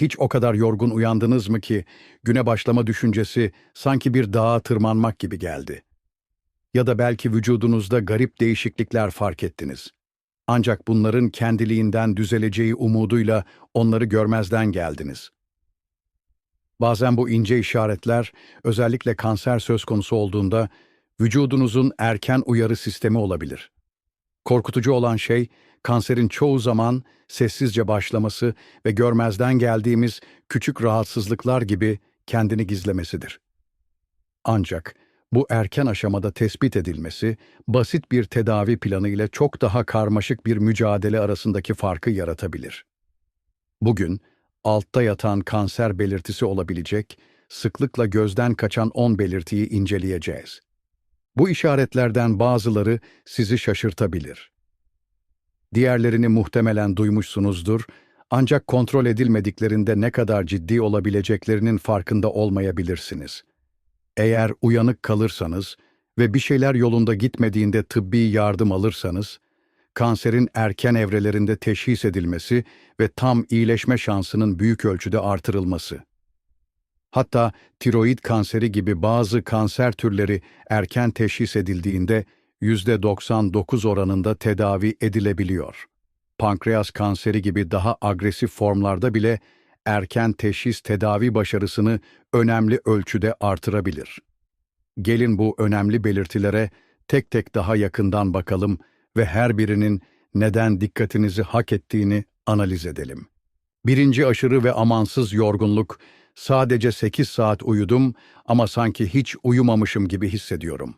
hiç o kadar yorgun uyandınız mı ki güne başlama düşüncesi sanki bir dağa tırmanmak gibi geldi? Ya da belki vücudunuzda garip değişiklikler fark ettiniz. Ancak bunların kendiliğinden düzeleceği umuduyla onları görmezden geldiniz. Bazen bu ince işaretler, özellikle kanser söz konusu olduğunda, vücudunuzun erken uyarı sistemi olabilir. Korkutucu olan şey, kanserin çoğu zaman sessizce başlaması ve görmezden geldiğimiz küçük rahatsızlıklar gibi kendini gizlemesidir. Ancak bu erken aşamada tespit edilmesi, basit bir tedavi planı ile çok daha karmaşık bir mücadele arasındaki farkı yaratabilir. Bugün, altta yatan kanser belirtisi olabilecek, sıklıkla gözden kaçan 10 belirtiyi inceleyeceğiz. Bu işaretlerden bazıları sizi şaşırtabilir. Diğerlerini muhtemelen duymuşsunuzdur, ancak kontrol edilmediklerinde ne kadar ciddi olabileceklerinin farkında olmayabilirsiniz. Eğer uyanık kalırsanız ve bir şeyler yolunda gitmediğinde tıbbi yardım alırsanız, kanserin erken evrelerinde teşhis edilmesi ve tam iyileşme şansının büyük ölçüde artırılması. Hatta tiroid kanseri gibi bazı kanser türleri erken teşhis edildiğinde %99 oranında tedavi edilebiliyor. Pankreas kanseri gibi daha agresif formlarda bile erken teşhis tedavi başarısını önemli ölçüde artırabilir. Gelin bu önemli belirtilere tek tek daha yakından bakalım ve her birinin neden dikkatinizi hak ettiğini analiz edelim. Birinci aşırı ve amansız yorgunluk, sadece 8 saat uyudum ama sanki hiç uyumamışım gibi hissediyorum.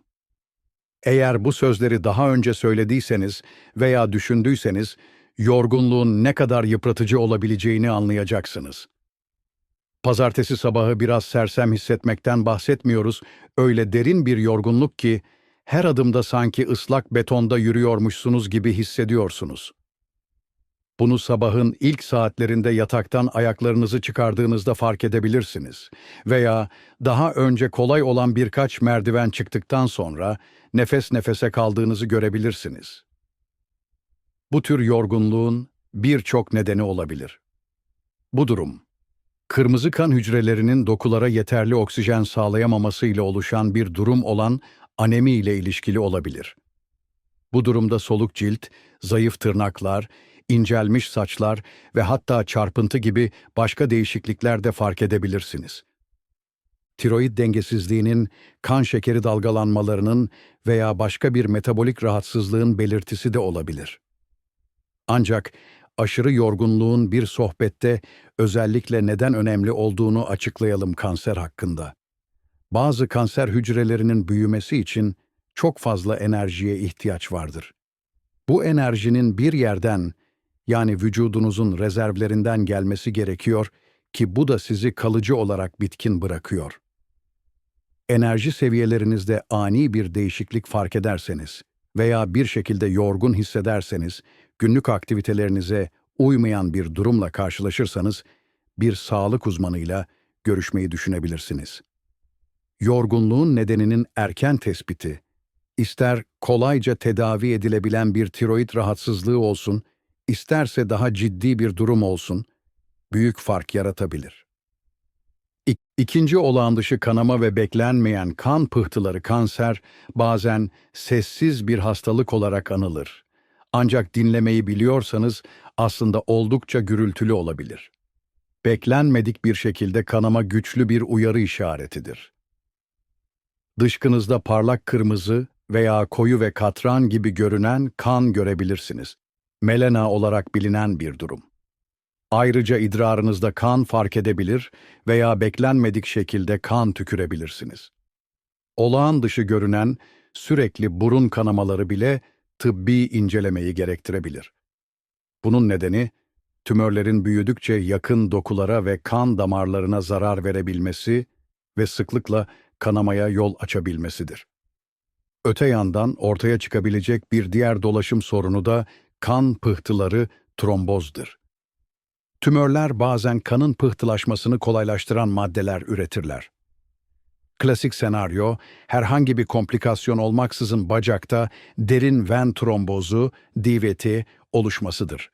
Eğer bu sözleri daha önce söylediyseniz veya düşündüyseniz, yorgunluğun ne kadar yıpratıcı olabileceğini anlayacaksınız. Pazartesi sabahı biraz sersem hissetmekten bahsetmiyoruz, öyle derin bir yorgunluk ki, her adımda sanki ıslak betonda yürüyormuşsunuz gibi hissediyorsunuz. Bunu sabahın ilk saatlerinde yataktan ayaklarınızı çıkardığınızda fark edebilirsiniz. Veya daha önce kolay olan birkaç merdiven çıktıktan sonra nefes nefese kaldığınızı görebilirsiniz. Bu tür yorgunluğun birçok nedeni olabilir. Bu durum, kırmızı kan hücrelerinin dokulara yeterli oksijen sağlayamaması ile oluşan bir durum olan anemi ile ilişkili olabilir. Bu durumda soluk cilt, zayıf tırnaklar, incelmiş saçlar ve hatta çarpıntı gibi başka değişiklikler de fark edebilirsiniz. Tiroid dengesizliğinin, kan şekeri dalgalanmalarının veya başka bir metabolik rahatsızlığın belirtisi de olabilir. Ancak aşırı yorgunluğun bir sohbette özellikle neden önemli olduğunu açıklayalım kanser hakkında. Bazı kanser hücrelerinin büyümesi için çok fazla enerjiye ihtiyaç vardır. Bu enerjinin bir yerden, yani vücudunuzun rezervlerinden gelmesi gerekiyor ki bu da sizi kalıcı olarak bitkin bırakıyor. Enerji seviyelerinizde ani bir değişiklik fark ederseniz veya bir şekilde yorgun hissederseniz, günlük aktivitelerinize uymayan bir durumla karşılaşırsanız, bir sağlık uzmanıyla görüşmeyi düşünebilirsiniz. Yorgunluğun nedeninin erken tespiti, ister kolayca tedavi edilebilen bir tiroid rahatsızlığı olsun, isterse daha ciddi bir durum olsun, büyük fark yaratabilir. İk ikinci olağan dışı kanama ve beklenmeyen kan pıhtıları kanser bazen sessiz bir hastalık olarak anılır. Ancak dinlemeyi biliyorsanız aslında oldukça gürültülü olabilir. Beklenmedik bir şekilde kanama güçlü bir uyarı işaretidir. Dışkınızda parlak kırmızı veya koyu ve katran gibi görünen kan görebilirsiniz. Melena olarak bilinen bir durum. Ayrıca idrarınızda kan fark edebilir veya beklenmedik şekilde kan tükürebilirsiniz. Olağan dışı görünen sürekli burun kanamaları bile tıbbi incelemeyi gerektirebilir. Bunun nedeni, tümörlerin büyüdükçe yakın dokulara ve kan damarlarına zarar verebilmesi ve sıklıkla kanamaya yol açabilmesidir. Öte yandan ortaya çıkabilecek bir diğer dolaşım sorunu da kan pıhtıları trombozdur. Tümörler bazen kanın pıhtılaşmasını kolaylaştıran maddeler üretirler. Klasik senaryo, herhangi bir komplikasyon olmaksızın bacakta derin ven trombozu, DVT, oluşmasıdır.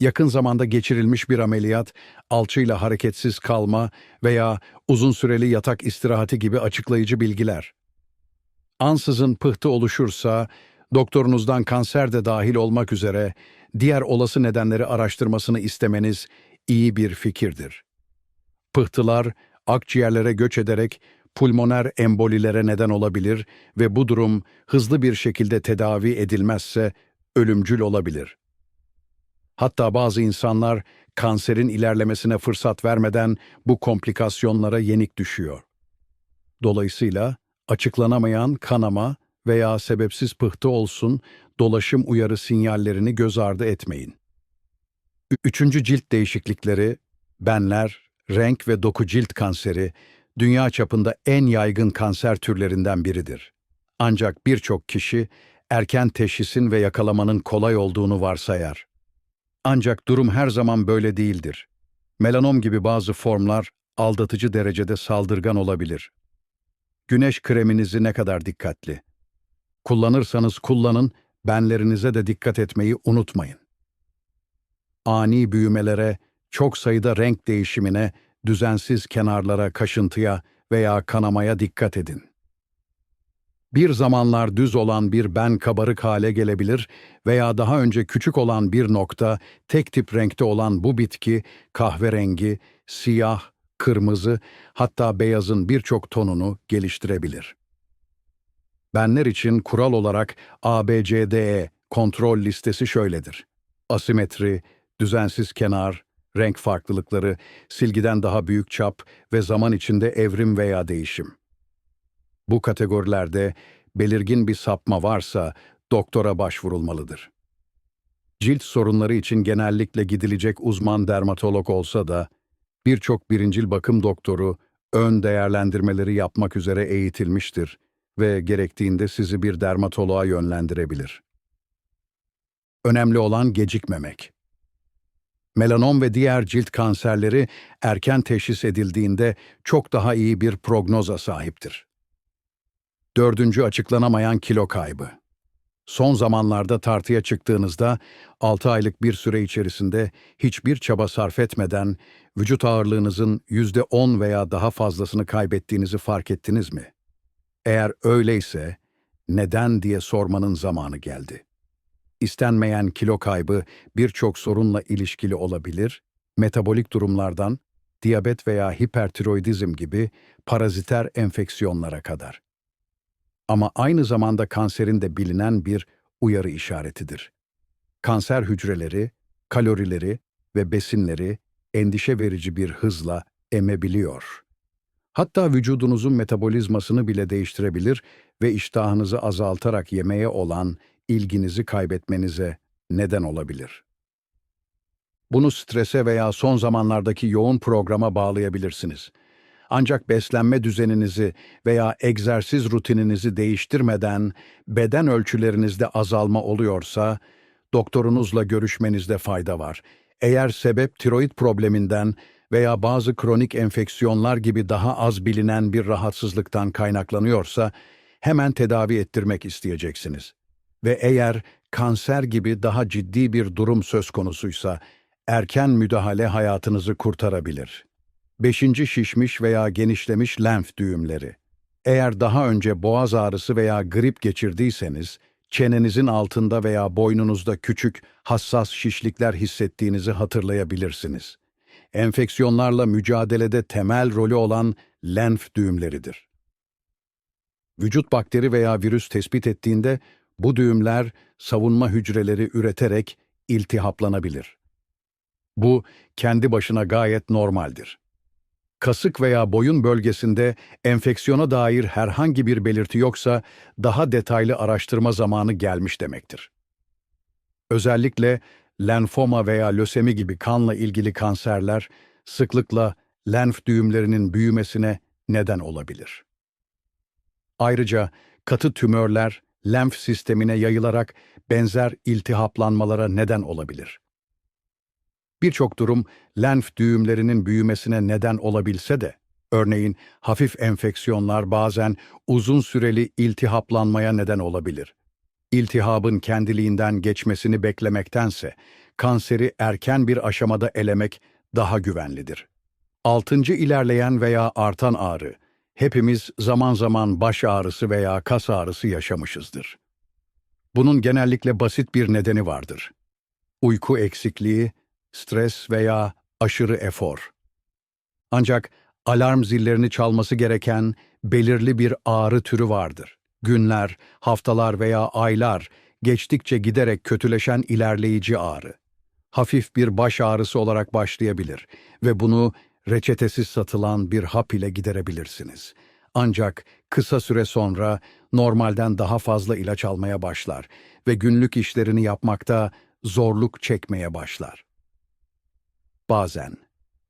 yakın zamanda geçirilmiş bir ameliyat, alçıyla hareketsiz kalma veya uzun süreli yatak istirahati gibi açıklayıcı bilgiler. Ansızın pıhtı oluşursa, doktorunuzdan kanser de dahil olmak üzere diğer olası nedenleri araştırmasını istemeniz iyi bir fikirdir. Pıhtılar, akciğerlere göç ederek pulmoner embolilere neden olabilir ve bu durum hızlı bir şekilde tedavi edilmezse ölümcül olabilir. Hatta bazı insanlar kanserin ilerlemesine fırsat vermeden bu komplikasyonlara yenik düşüyor. Dolayısıyla açıklanamayan kanama veya sebepsiz pıhtı olsun dolaşım uyarı sinyallerini göz ardı etmeyin. Üçüncü cilt değişiklikleri, benler, renk ve doku cilt kanseri, dünya çapında en yaygın kanser türlerinden biridir. Ancak birçok kişi erken teşhisin ve yakalamanın kolay olduğunu varsayar. Ancak durum her zaman böyle değildir. Melanom gibi bazı formlar aldatıcı derecede saldırgan olabilir. Güneş kreminizi ne kadar dikkatli. Kullanırsanız kullanın, benlerinize de dikkat etmeyi unutmayın. Ani büyümelere, çok sayıda renk değişimine, düzensiz kenarlara, kaşıntıya veya kanamaya dikkat edin. Bir zamanlar düz olan bir ben kabarık hale gelebilir veya daha önce küçük olan bir nokta tek tip renkte olan bu bitki kahverengi, siyah, kırmızı hatta beyazın birçok tonunu geliştirebilir. Benler için kural olarak ABCDE kontrol listesi şöyledir. Asimetri, düzensiz kenar, renk farklılıkları, silgiden daha büyük çap ve zaman içinde evrim veya değişim. Bu kategorilerde belirgin bir sapma varsa doktora başvurulmalıdır. Cilt sorunları için genellikle gidilecek uzman dermatolog olsa da birçok birincil bakım doktoru ön değerlendirmeleri yapmak üzere eğitilmiştir ve gerektiğinde sizi bir dermatoloğa yönlendirebilir. Önemli olan gecikmemek. Melanom ve diğer cilt kanserleri erken teşhis edildiğinde çok daha iyi bir prognoza sahiptir. Dördüncü açıklanamayan kilo kaybı. Son zamanlarda tartıya çıktığınızda 6 aylık bir süre içerisinde hiçbir çaba sarf etmeden vücut ağırlığınızın %10 veya daha fazlasını kaybettiğinizi fark ettiniz mi? Eğer öyleyse neden diye sormanın zamanı geldi. İstenmeyen kilo kaybı birçok sorunla ilişkili olabilir, metabolik durumlardan, diyabet veya hipertiroidizm gibi paraziter enfeksiyonlara kadar. Ama aynı zamanda kanserin de bilinen bir uyarı işaretidir. Kanser hücreleri, kalorileri ve besinleri endişe verici bir hızla emebiliyor. Hatta vücudunuzun metabolizmasını bile değiştirebilir ve iştahınızı azaltarak yemeğe olan ilginizi kaybetmenize neden olabilir. Bunu strese veya son zamanlardaki yoğun programa bağlayabilirsiniz. Ancak beslenme düzeninizi veya egzersiz rutininizi değiştirmeden beden ölçülerinizde azalma oluyorsa, doktorunuzla görüşmenizde fayda var. Eğer sebep tiroid probleminden veya bazı kronik enfeksiyonlar gibi daha az bilinen bir rahatsızlıktan kaynaklanıyorsa, hemen tedavi ettirmek isteyeceksiniz. Ve eğer kanser gibi daha ciddi bir durum söz konusuysa, erken müdahale hayatınızı kurtarabilir. Beşinci şişmiş veya genişlemiş lenf düğümleri. Eğer daha önce boğaz ağrısı veya grip geçirdiyseniz, çenenizin altında veya boynunuzda küçük, hassas şişlikler hissettiğinizi hatırlayabilirsiniz. Enfeksiyonlarla mücadelede temel rolü olan lenf düğümleridir. Vücut bakteri veya virüs tespit ettiğinde bu düğümler savunma hücreleri üreterek iltihaplanabilir. Bu kendi başına gayet normaldir. Kasık veya boyun bölgesinde enfeksiyona dair herhangi bir belirti yoksa daha detaylı araştırma zamanı gelmiş demektir. Özellikle lenfoma veya lösemi gibi kanla ilgili kanserler sıklıkla lenf düğümlerinin büyümesine neden olabilir. Ayrıca katı tümörler lenf sistemine yayılarak benzer iltihaplanmalara neden olabilir. Birçok durum lenf düğümlerinin büyümesine neden olabilse de, örneğin hafif enfeksiyonlar bazen uzun süreli iltihaplanmaya neden olabilir. İltihabın kendiliğinden geçmesini beklemektense kanseri erken bir aşamada elemek daha güvenlidir. Altıncı ilerleyen veya artan ağrı. Hepimiz zaman zaman baş ağrısı veya kas ağrısı yaşamışızdır. Bunun genellikle basit bir nedeni vardır. Uyku eksikliği, stres veya aşırı efor. Ancak alarm zillerini çalması gereken belirli bir ağrı türü vardır. Günler, haftalar veya aylar geçtikçe giderek kötüleşen ilerleyici ağrı. Hafif bir baş ağrısı olarak başlayabilir ve bunu reçetesiz satılan bir hap ile giderebilirsiniz. Ancak kısa süre sonra normalden daha fazla ilaç almaya başlar ve günlük işlerini yapmakta zorluk çekmeye başlar. Bazen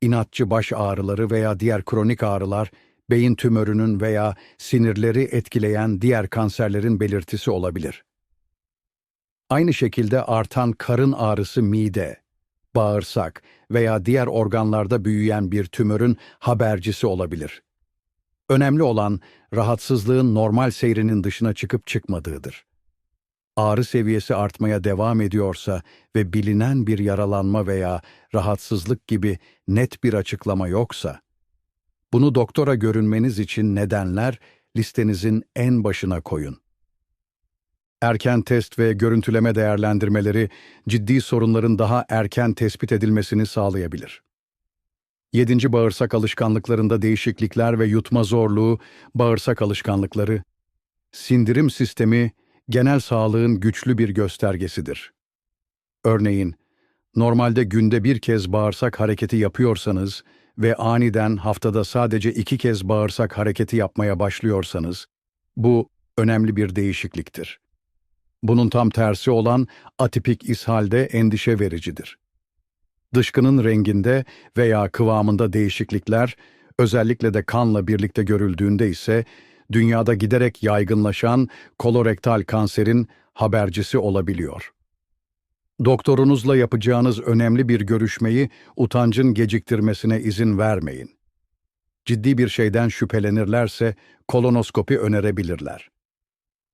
inatçı baş ağrıları veya diğer kronik ağrılar beyin tümörünün veya sinirleri etkileyen diğer kanserlerin belirtisi olabilir. Aynı şekilde artan karın ağrısı mide, bağırsak veya diğer organlarda büyüyen bir tümörün habercisi olabilir. Önemli olan rahatsızlığın normal seyrinin dışına çıkıp çıkmadığıdır. Ağrı seviyesi artmaya devam ediyorsa ve bilinen bir yaralanma veya rahatsızlık gibi net bir açıklama yoksa, bunu doktora görünmeniz için nedenler listenizin en başına koyun. Erken test ve görüntüleme değerlendirmeleri ciddi sorunların daha erken tespit edilmesini sağlayabilir. 7. Bağırsak alışkanlıklarında değişiklikler ve yutma zorluğu, bağırsak alışkanlıkları, sindirim sistemi genel sağlığın güçlü bir göstergesidir. Örneğin, normalde günde bir kez bağırsak hareketi yapıyorsanız ve aniden haftada sadece iki kez bağırsak hareketi yapmaya başlıyorsanız, bu önemli bir değişikliktir. Bunun tam tersi olan atipik ishalde endişe vericidir. Dışkının renginde veya kıvamında değişiklikler, özellikle de kanla birlikte görüldüğünde ise dünyada giderek yaygınlaşan kolorektal kanserin habercisi olabiliyor. Doktorunuzla yapacağınız önemli bir görüşmeyi utancın geciktirmesine izin vermeyin. Ciddi bir şeyden şüphelenirlerse kolonoskopi önerebilirler.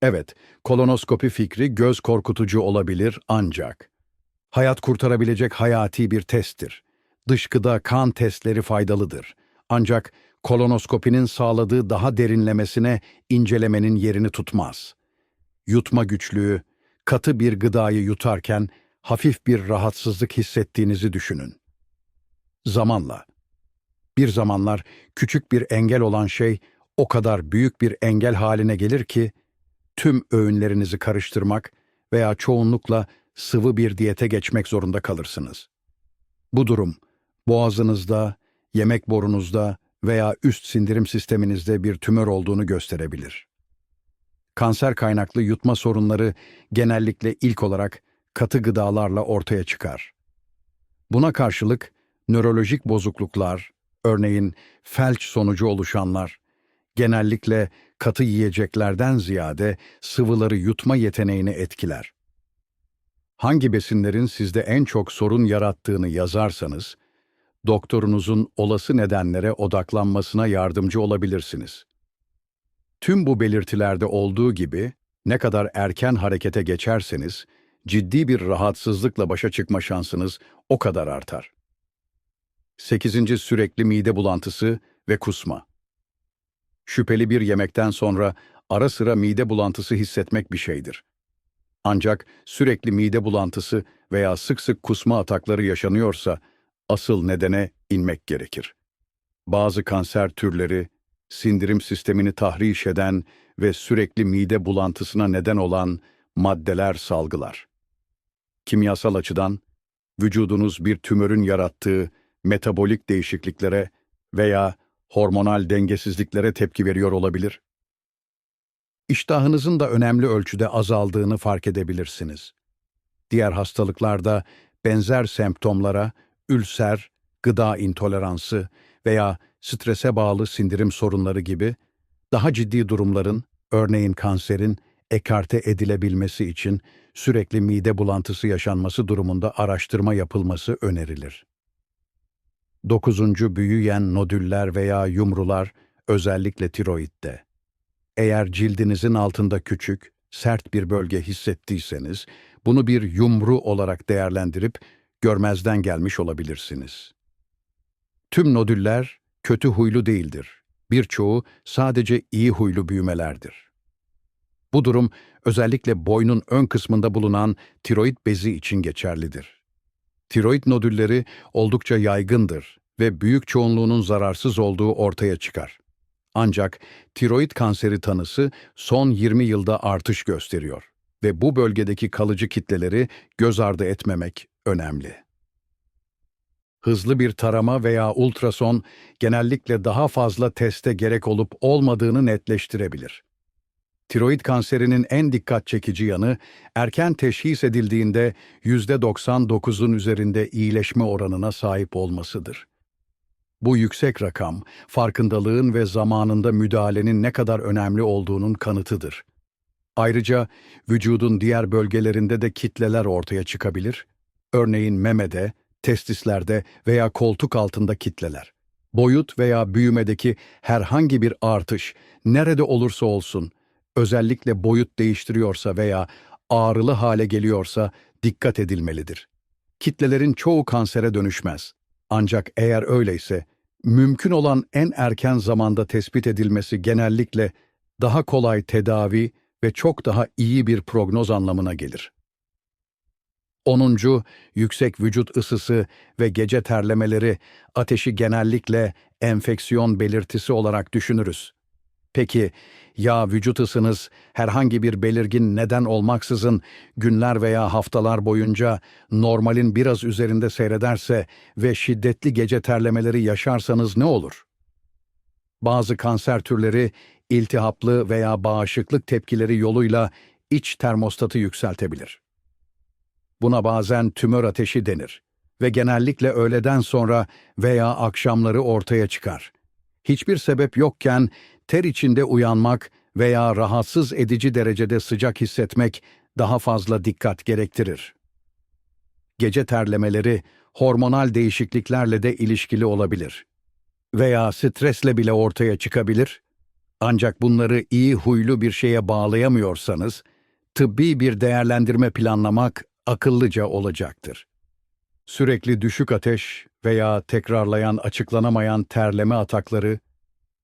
Evet, kolonoskopi fikri göz korkutucu olabilir ancak hayat kurtarabilecek hayati bir testtir. Dışkıda kan testleri faydalıdır. Ancak kolonoskopinin sağladığı daha derinlemesine incelemenin yerini tutmaz. Yutma güçlüğü, katı bir gıdayı yutarken hafif bir rahatsızlık hissettiğinizi düşünün. Zamanla. Bir zamanlar küçük bir engel olan şey o kadar büyük bir engel haline gelir ki tüm öğünlerinizi karıştırmak veya çoğunlukla sıvı bir diyete geçmek zorunda kalırsınız. Bu durum boğazınızda, yemek borunuzda veya üst sindirim sisteminizde bir tümör olduğunu gösterebilir. Kanser kaynaklı yutma sorunları genellikle ilk olarak katı gıdalarla ortaya çıkar. Buna karşılık nörolojik bozukluklar, örneğin felç sonucu oluşanlar, genellikle katı yiyeceklerden ziyade sıvıları yutma yeteneğini etkiler. Hangi besinlerin sizde en çok sorun yarattığını yazarsanız, doktorunuzun olası nedenlere odaklanmasına yardımcı olabilirsiniz. Tüm bu belirtilerde olduğu gibi ne kadar erken harekete geçerseniz, ciddi bir rahatsızlıkla başa çıkma şansınız o kadar artar. 8. Sürekli mide bulantısı ve kusma. Şüpheli bir yemekten sonra ara sıra mide bulantısı hissetmek bir şeydir. Ancak sürekli mide bulantısı veya sık sık kusma atakları yaşanıyorsa asıl nedene inmek gerekir. Bazı kanser türleri sindirim sistemini tahriş eden ve sürekli mide bulantısına neden olan maddeler salgılar. Kimyasal açıdan vücudunuz bir tümörün yarattığı metabolik değişikliklere veya hormonal dengesizliklere tepki veriyor olabilir. İştahınızın da önemli ölçüde azaldığını fark edebilirsiniz. Diğer hastalıklarda benzer semptomlara ülser, gıda intoleransı veya strese bağlı sindirim sorunları gibi daha ciddi durumların, örneğin kanserin, ekarte edilebilmesi için sürekli mide bulantısı yaşanması durumunda araştırma yapılması önerilir. Dokuzuncu büyüyen nodüller veya yumrular özellikle tiroidde. Eğer cildinizin altında küçük, sert bir bölge hissettiyseniz, bunu bir yumru olarak değerlendirip görmezden gelmiş olabilirsiniz. Tüm nodüller kötü huylu değildir. Birçoğu sadece iyi huylu büyümelerdir. Bu durum özellikle boynun ön kısmında bulunan tiroid bezi için geçerlidir. Tiroid nodülleri oldukça yaygındır ve büyük çoğunluğunun zararsız olduğu ortaya çıkar. Ancak tiroid kanseri tanısı son 20 yılda artış gösteriyor ve bu bölgedeki kalıcı kitleleri göz ardı etmemek önemli. Hızlı bir tarama veya ultrason genellikle daha fazla teste gerek olup olmadığını netleştirebilir. Tiroid kanserinin en dikkat çekici yanı, erken teşhis edildiğinde %99'un üzerinde iyileşme oranına sahip olmasıdır. Bu yüksek rakam, farkındalığın ve zamanında müdahalenin ne kadar önemli olduğunun kanıtıdır. Ayrıca vücudun diğer bölgelerinde de kitleler ortaya çıkabilir. Örneğin memede, testislerde veya koltuk altında kitleler. Boyut veya büyümedeki herhangi bir artış, nerede olursa olsun, özellikle boyut değiştiriyorsa veya ağrılı hale geliyorsa dikkat edilmelidir. Kitlelerin çoğu kansere dönüşmez. Ancak eğer öyleyse, mümkün olan en erken zamanda tespit edilmesi genellikle daha kolay tedavi ve çok daha iyi bir prognoz anlamına gelir. 10. Yüksek vücut ısısı ve gece terlemeleri ateşi genellikle enfeksiyon belirtisi olarak düşünürüz. Peki ya vücut ısınız herhangi bir belirgin neden olmaksızın günler veya haftalar boyunca normalin biraz üzerinde seyrederse ve şiddetli gece terlemeleri yaşarsanız ne olur? Bazı kanser türleri iltihaplı veya bağışıklık tepkileri yoluyla iç termostatı yükseltebilir. Buna bazen tümör ateşi denir ve genellikle öğleden sonra veya akşamları ortaya çıkar. Hiçbir sebep yokken ter içinde uyanmak veya rahatsız edici derecede sıcak hissetmek daha fazla dikkat gerektirir. Gece terlemeleri hormonal değişikliklerle de ilişkili olabilir veya stresle bile ortaya çıkabilir. Ancak bunları iyi huylu bir şeye bağlayamıyorsanız, tıbbi bir değerlendirme planlamak akıllıca olacaktır. Sürekli düşük ateş veya tekrarlayan açıklanamayan terleme atakları,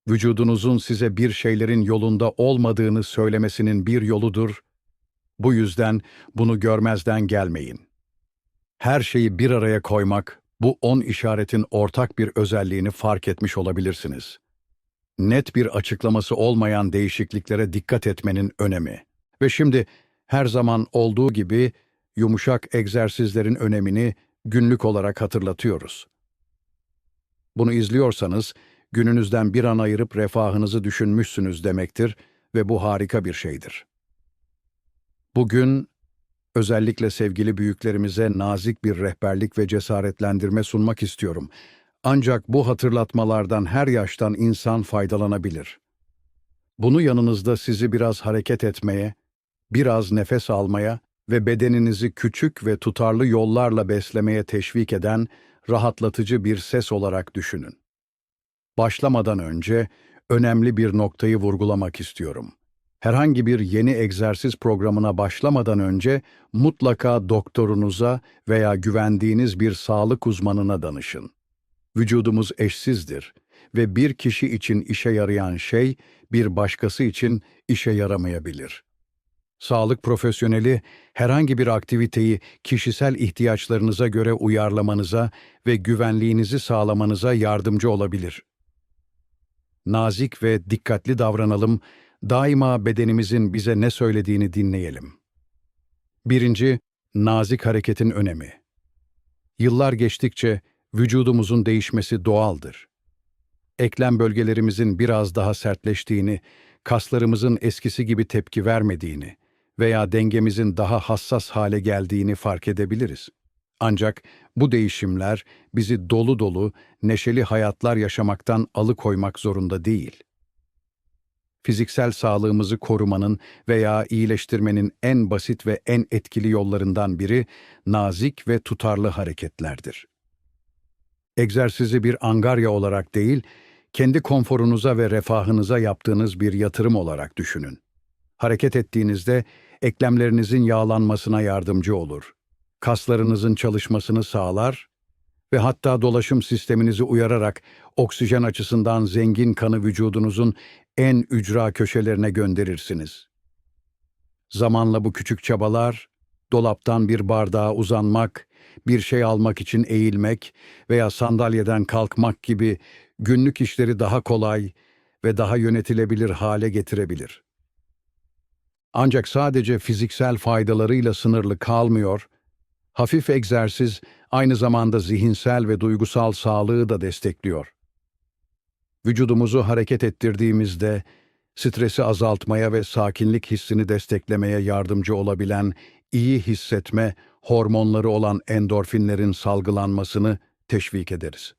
vücudunuzun size bir şeylerin yolunda olmadığını söylemesinin bir yoludur. Bu yüzden bunu görmezden gelmeyin. Her şeyi bir araya koymak, bu on işaretin ortak bir özelliğini fark etmiş olabilirsiniz. Net bir açıklaması olmayan değişikliklere dikkat etmenin önemi. Ve şimdi her zaman olduğu gibi yumuşak egzersizlerin önemini günlük olarak hatırlatıyoruz. Bunu izliyorsanız gününüzden bir an ayırıp refahınızı düşünmüşsünüz demektir ve bu harika bir şeydir. Bugün özellikle sevgili büyüklerimize nazik bir rehberlik ve cesaretlendirme sunmak istiyorum. Ancak bu hatırlatmalardan her yaştan insan faydalanabilir. Bunu yanınızda sizi biraz hareket etmeye, biraz nefes almaya ve bedeninizi küçük ve tutarlı yollarla beslemeye teşvik eden rahatlatıcı bir ses olarak düşünün. Başlamadan önce önemli bir noktayı vurgulamak istiyorum. Herhangi bir yeni egzersiz programına başlamadan önce mutlaka doktorunuza veya güvendiğiniz bir sağlık uzmanına danışın. Vücudumuz eşsizdir ve bir kişi için işe yarayan şey bir başkası için işe yaramayabilir. Sağlık profesyoneli herhangi bir aktiviteyi kişisel ihtiyaçlarınıza göre uyarlamanıza ve güvenliğinizi sağlamanıza yardımcı olabilir. Nazik ve dikkatli davranalım, daima bedenimizin bize ne söylediğini dinleyelim. Birinci, nazik hareketin önemi. Yıllar geçtikçe vücudumuzun değişmesi doğaldır. Eklem bölgelerimizin biraz daha sertleştiğini, kaslarımızın eskisi gibi tepki vermediğini, veya dengemizin daha hassas hale geldiğini fark edebiliriz. Ancak bu değişimler bizi dolu dolu, neşeli hayatlar yaşamaktan alıkoymak zorunda değil. Fiziksel sağlığımızı korumanın veya iyileştirmenin en basit ve en etkili yollarından biri nazik ve tutarlı hareketlerdir. Egzersizi bir angarya olarak değil, kendi konforunuza ve refahınıza yaptığınız bir yatırım olarak düşünün. Hareket ettiğinizde eklemlerinizin yağlanmasına yardımcı olur. Kaslarınızın çalışmasını sağlar ve hatta dolaşım sisteminizi uyararak oksijen açısından zengin kanı vücudunuzun en ücra köşelerine gönderirsiniz. Zamanla bu küçük çabalar, dolaptan bir bardağa uzanmak, bir şey almak için eğilmek veya sandalyeden kalkmak gibi günlük işleri daha kolay ve daha yönetilebilir hale getirebilir. Ancak sadece fiziksel faydalarıyla sınırlı kalmıyor, hafif egzersiz aynı zamanda zihinsel ve duygusal sağlığı da destekliyor. Vücudumuzu hareket ettirdiğimizde stresi azaltmaya ve sakinlik hissini desteklemeye yardımcı olabilen iyi hissetme hormonları olan endorfinlerin salgılanmasını teşvik ederiz.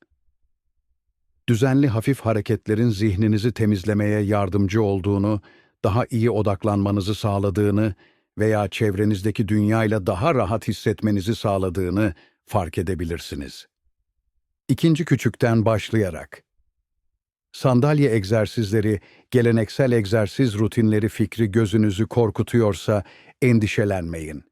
Düzenli hafif hareketlerin zihninizi temizlemeye yardımcı olduğunu, daha iyi odaklanmanızı sağladığını veya çevrenizdeki dünyayla daha rahat hissetmenizi sağladığını fark edebilirsiniz. İkinci küçükten başlayarak Sandalye egzersizleri, geleneksel egzersiz rutinleri fikri gözünüzü korkutuyorsa endişelenmeyin.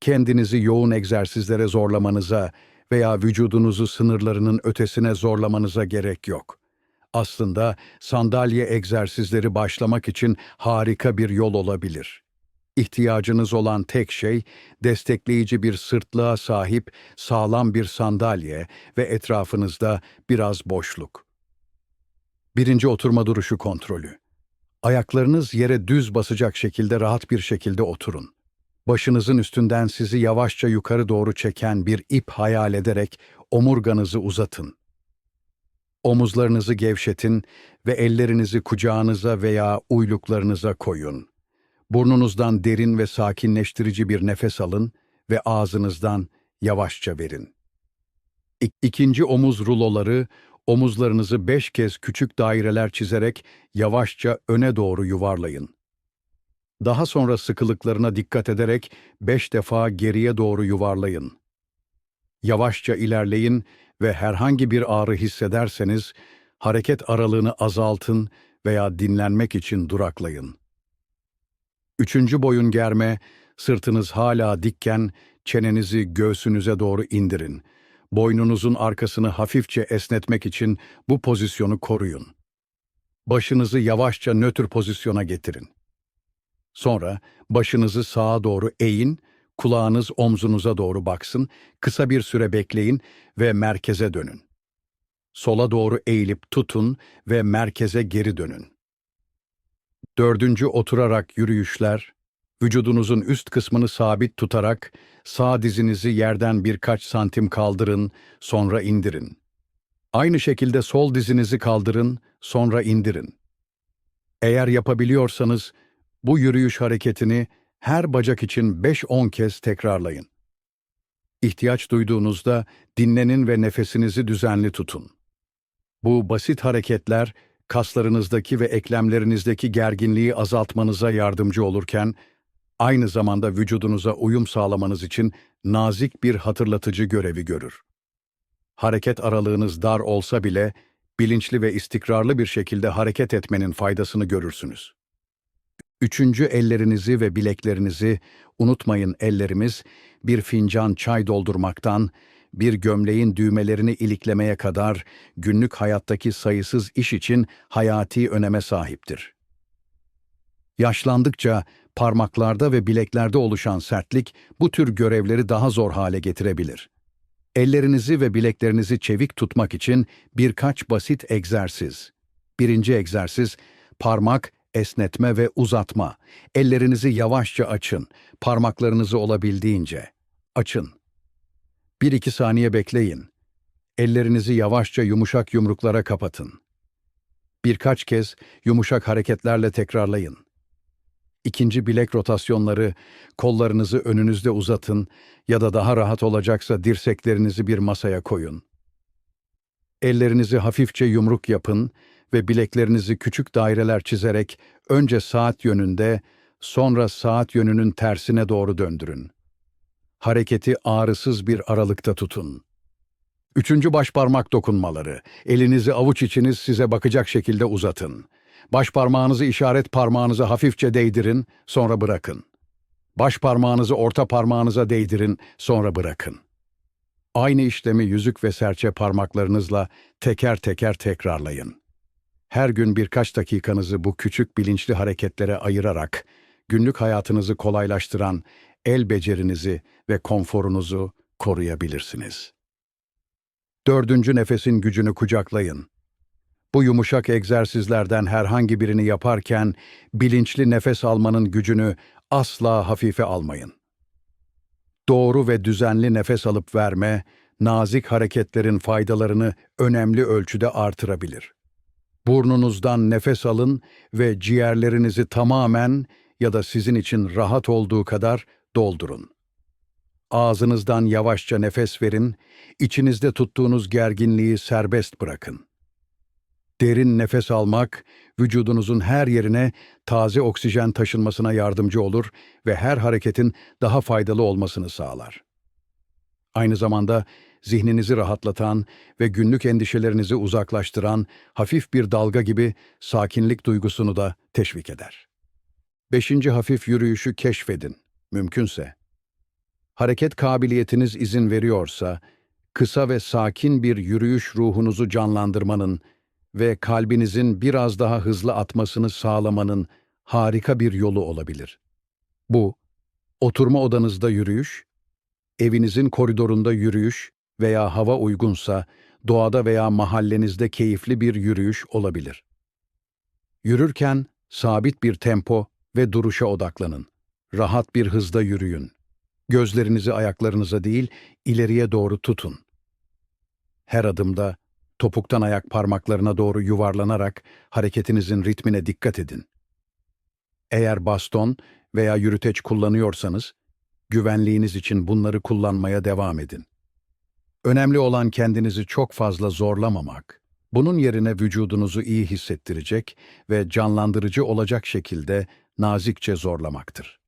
Kendinizi yoğun egzersizlere zorlamanıza veya vücudunuzu sınırlarının ötesine zorlamanıza gerek yok. Aslında sandalye egzersizleri başlamak için harika bir yol olabilir. İhtiyacınız olan tek şey destekleyici bir sırtlığa sahip sağlam bir sandalye ve etrafınızda biraz boşluk. Birinci oturma duruşu kontrolü. Ayaklarınız yere düz basacak şekilde rahat bir şekilde oturun. Başınızın üstünden sizi yavaşça yukarı doğru çeken bir ip hayal ederek omurganızı uzatın. Omuzlarınızı gevşetin ve ellerinizi kucağınıza veya uyluklarınıza koyun. Burnunuzdan derin ve sakinleştirici bir nefes alın ve ağzınızdan yavaşça verin. İk ikinci omuz ruloları Omuzlarınızı beş kez küçük daireler çizerek yavaşça öne doğru yuvarlayın. Daha sonra sıkılıklarına dikkat ederek beş defa geriye doğru yuvarlayın. Yavaşça ilerleyin ve herhangi bir ağrı hissederseniz hareket aralığını azaltın veya dinlenmek için duraklayın. Üçüncü boyun germe, sırtınız hala dikken çenenizi göğsünüze doğru indirin Boynunuzun arkasını hafifçe esnetmek için bu pozisyonu koruyun. Başınızı yavaşça nötr pozisyona getirin. Sonra başınızı sağa doğru eğin, kulağınız omzunuza doğru baksın, kısa bir süre bekleyin ve merkeze dönün. Sola doğru eğilip tutun ve merkeze geri dönün. Dördüncü oturarak yürüyüşler, Vücudunuzun üst kısmını sabit tutarak sağ dizinizi yerden birkaç santim kaldırın, sonra indirin. Aynı şekilde sol dizinizi kaldırın, sonra indirin. Eğer yapabiliyorsanız bu yürüyüş hareketini her bacak için 5-10 kez tekrarlayın. İhtiyaç duyduğunuzda dinlenin ve nefesinizi düzenli tutun. Bu basit hareketler kaslarınızdaki ve eklemlerinizdeki gerginliği azaltmanıza yardımcı olurken aynı zamanda vücudunuza uyum sağlamanız için nazik bir hatırlatıcı görevi görür. Hareket aralığınız dar olsa bile bilinçli ve istikrarlı bir şekilde hareket etmenin faydasını görürsünüz. Üçüncü ellerinizi ve bileklerinizi unutmayın ellerimiz bir fincan çay doldurmaktan bir gömleğin düğmelerini iliklemeye kadar günlük hayattaki sayısız iş için hayati öneme sahiptir. Yaşlandıkça parmaklarda ve bileklerde oluşan sertlik bu tür görevleri daha zor hale getirebilir. Ellerinizi ve bileklerinizi çevik tutmak için birkaç basit egzersiz. Birinci egzersiz, parmak, esnetme ve uzatma. Ellerinizi yavaşça açın, parmaklarınızı olabildiğince. Açın. 1-2 saniye bekleyin. Ellerinizi yavaşça yumuşak yumruklara kapatın. Birkaç kez yumuşak hareketlerle tekrarlayın. İkinci bilek rotasyonları, kollarınızı önünüzde uzatın ya da daha rahat olacaksa dirseklerinizi bir masaya koyun. Ellerinizi hafifçe yumruk yapın ve bileklerinizi küçük daireler çizerek önce saat yönünde, sonra saat yönünün tersine doğru döndürün. Hareketi ağrısız bir aralıkta tutun. Üçüncü baş parmak dokunmaları. Elinizi avuç içiniz size bakacak şekilde uzatın. Baş parmağınızı işaret parmağınıza hafifçe değdirin, sonra bırakın. Baş parmağınızı orta parmağınıza değdirin, sonra bırakın. Aynı işlemi yüzük ve serçe parmaklarınızla teker teker tekrarlayın. Her gün birkaç dakikanızı bu küçük bilinçli hareketlere ayırarak günlük hayatınızı kolaylaştıran el becerinizi ve konforunuzu koruyabilirsiniz. Dördüncü nefesin gücünü kucaklayın. Bu yumuşak egzersizlerden herhangi birini yaparken bilinçli nefes almanın gücünü asla hafife almayın. Doğru ve düzenli nefes alıp verme, nazik hareketlerin faydalarını önemli ölçüde artırabilir. Burnunuzdan nefes alın ve ciğerlerinizi tamamen ya da sizin için rahat olduğu kadar doldurun. Ağzınızdan yavaşça nefes verin, içinizde tuttuğunuz gerginliği serbest bırakın. Derin nefes almak, vücudunuzun her yerine taze oksijen taşınmasına yardımcı olur ve her hareketin daha faydalı olmasını sağlar. Aynı zamanda zihninizi rahatlatan ve günlük endişelerinizi uzaklaştıran hafif bir dalga gibi sakinlik duygusunu da teşvik eder. Beşinci hafif yürüyüşü keşfedin, mümkünse. Hareket kabiliyetiniz izin veriyorsa, kısa ve sakin bir yürüyüş ruhunuzu canlandırmanın ve kalbinizin biraz daha hızlı atmasını sağlamanın harika bir yolu olabilir. Bu, oturma odanızda yürüyüş, evinizin koridorunda yürüyüş veya hava uygunsa doğada veya mahallenizde keyifli bir yürüyüş olabilir. Yürürken sabit bir tempo ve duruşa odaklanın. Rahat bir hızda yürüyün. Gözlerinizi ayaklarınıza değil, ileriye doğru tutun. Her adımda topuktan ayak parmaklarına doğru yuvarlanarak hareketinizin ritmine dikkat edin. Eğer baston veya yürüteç kullanıyorsanız, güvenliğiniz için bunları kullanmaya devam edin. Önemli olan kendinizi çok fazla zorlamamak. Bunun yerine vücudunuzu iyi hissettirecek ve canlandırıcı olacak şekilde nazikçe zorlamaktır.